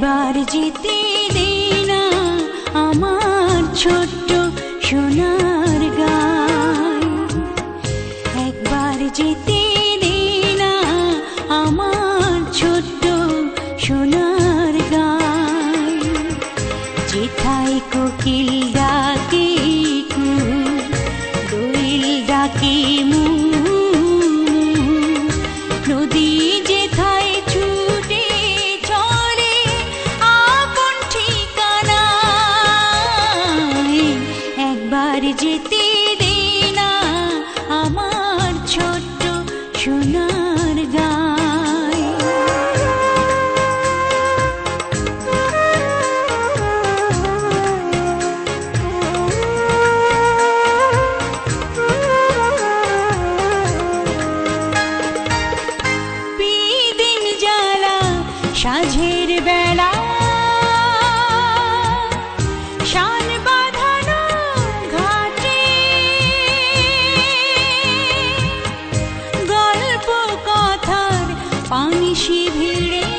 একবার যেতে দে আমার ছোট্ট সোনার গায় একবার যেতে দে না আমার ছোট্ট সোনার কোকিল একবার যেতে দে না আমার ছোট্ট সোনার গায়। বিদিন জ্বালা সাঝের বেলা নিশি ভিড়ে